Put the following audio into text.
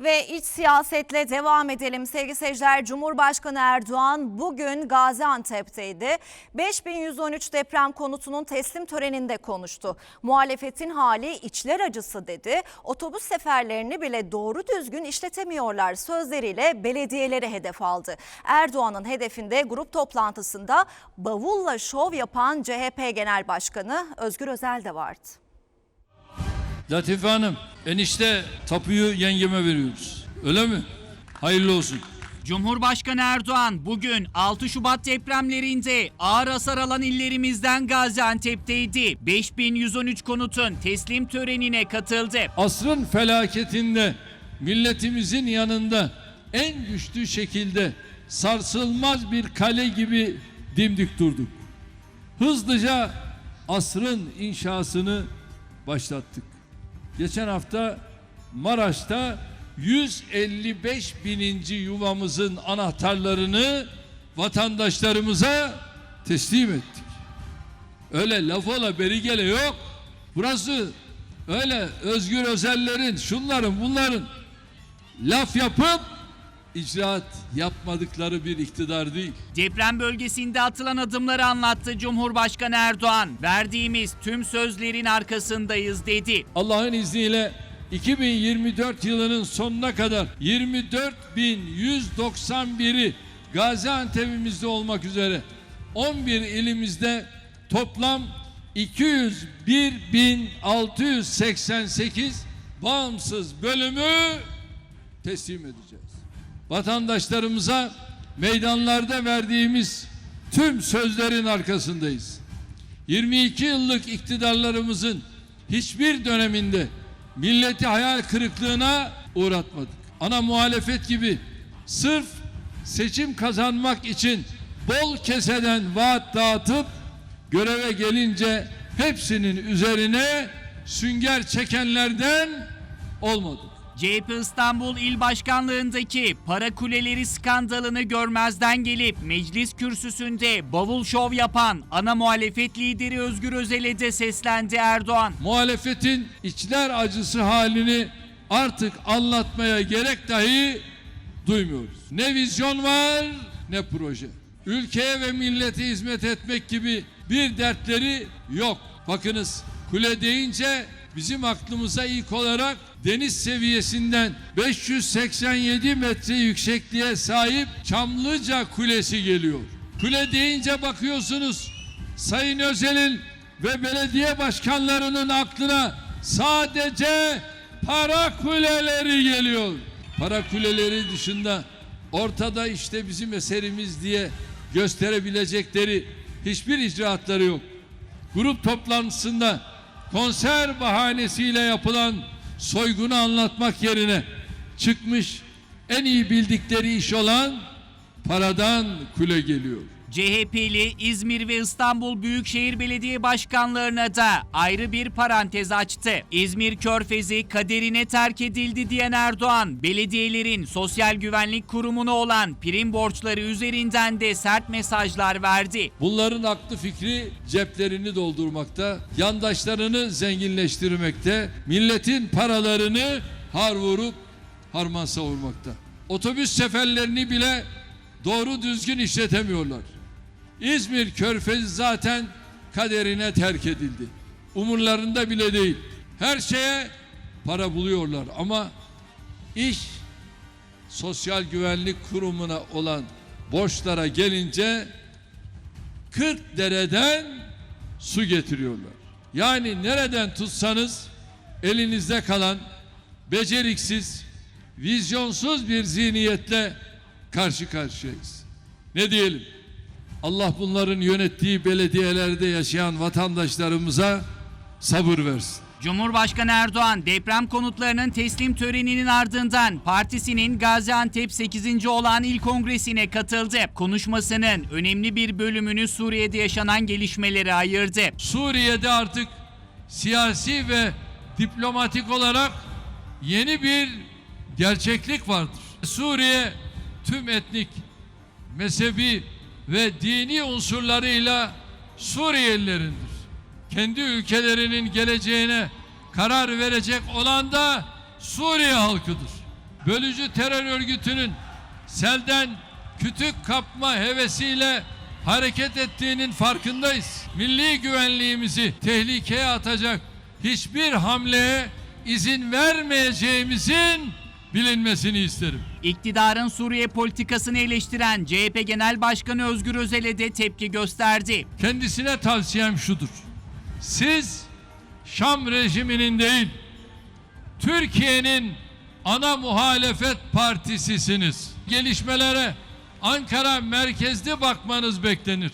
Ve iç siyasetle devam edelim sevgili seyirciler. Cumhurbaşkanı Erdoğan bugün Gaziantep'teydi. 5113 deprem konutunun teslim töreninde konuştu. Muhalefetin hali içler acısı dedi. Otobüs seferlerini bile doğru düzgün işletemiyorlar sözleriyle belediyeleri hedef aldı. Erdoğan'ın hedefinde grup toplantısında bavulla şov yapan CHP Genel Başkanı Özgür Özel de vardı. Latife Hanım, enişte tapuyu yengeme veriyoruz. Öyle mi? Hayırlı olsun. Cumhurbaşkanı Erdoğan bugün 6 Şubat depremlerinde ağır hasar alan illerimizden Gaziantep'teydi. 5113 konutun teslim törenine katıldı. Asrın felaketinde milletimizin yanında en güçlü şekilde sarsılmaz bir kale gibi dimdik durduk. Hızlıca asrın inşasını başlattık. Geçen hafta Maraş'ta 155 bininci yuvamızın anahtarlarını vatandaşlarımıza teslim ettik. Öyle laf ola beri gele yok. Burası öyle özgür özellerin, şunların bunların laf yapıp icraat yapmadıkları bir iktidar değil. Deprem bölgesinde atılan adımları anlattı Cumhurbaşkanı Erdoğan. Verdiğimiz tüm sözlerin arkasındayız dedi. Allah'ın izniyle 2024 yılının sonuna kadar 24.191'i Gaziantep'imizde olmak üzere 11 ilimizde toplam 201.688 bağımsız bölümü teslim edeceğiz. Vatandaşlarımıza meydanlarda verdiğimiz tüm sözlerin arkasındayız. 22 yıllık iktidarlarımızın hiçbir döneminde milleti hayal kırıklığına uğratmadık. Ana muhalefet gibi sırf seçim kazanmak için bol keseden vaat dağıtıp göreve gelince hepsinin üzerine sünger çekenlerden olmadık. CHP İstanbul İl Başkanlığındaki para kuleleri skandalını görmezden gelip meclis kürsüsünde bavul şov yapan ana muhalefet lideri Özgür Özel'e de seslendi Erdoğan. muhalefetin içler acısı halini artık anlatmaya gerek dahi duymuyoruz. Ne vizyon var ne proje. Ülkeye ve millete hizmet etmek gibi bir dertleri yok. Bakınız kule deyince bizim aklımıza ilk olarak deniz seviyesinden 587 metre yüksekliğe sahip Çamlıca Kulesi geliyor. Kule deyince bakıyorsunuz Sayın Özel'in ve belediye başkanlarının aklına sadece para kuleleri geliyor. Para kuleleri dışında ortada işte bizim eserimiz diye gösterebilecekleri hiçbir icraatları yok. Grup toplantısında konser bahanesiyle yapılan soygunu anlatmak yerine çıkmış en iyi bildikleri iş olan paradan kule geliyor. CHP'li İzmir ve İstanbul Büyükşehir Belediye Başkanlarına da ayrı bir parantez açtı. İzmir Körfezi kaderine terk edildi diyen Erdoğan, belediyelerin Sosyal Güvenlik Kurumu'na olan prim borçları üzerinden de sert mesajlar verdi. Bunların aklı fikri ceplerini doldurmakta, yandaşlarını zenginleştirmekte, milletin paralarını har vurup harman savurmakta. Otobüs seferlerini bile doğru düzgün işletemiyorlar. İzmir Körfezi zaten kaderine terk edildi. Umurlarında bile değil. Her şeye para buluyorlar ama iş Sosyal Güvenlik Kurumu'na olan borçlara gelince 40 dereden su getiriyorlar. Yani nereden tutsanız elinizde kalan beceriksiz, vizyonsuz bir zihniyetle karşı karşıyayız. Ne diyelim? Allah bunların yönettiği belediyelerde yaşayan vatandaşlarımıza sabır versin. Cumhurbaşkanı Erdoğan deprem konutlarının teslim töreninin ardından partisinin Gaziantep 8. olan il kongresine katıldı. Konuşmasının önemli bir bölümünü Suriye'de yaşanan gelişmelere ayırdı. Suriye'de artık siyasi ve diplomatik olarak yeni bir gerçeklik vardır. Suriye tüm etnik, mezhebi ve dini unsurlarıyla Suriyelilerindir. Kendi ülkelerinin geleceğine karar verecek olan da Suriye halkıdır. bölücü terör örgütünün selden kütük kapma hevesiyle hareket ettiğinin farkındayız. Milli güvenliğimizi tehlikeye atacak hiçbir hamleye izin vermeyeceğimizin bilinmesini isterim. İktidarın Suriye politikasını eleştiren CHP Genel Başkanı Özgür Özel'e de tepki gösterdi. Kendisine tavsiyem şudur. Siz Şam rejiminin değil, Türkiye'nin ana muhalefet partisisiniz. Gelişmelere Ankara merkezli bakmanız beklenir.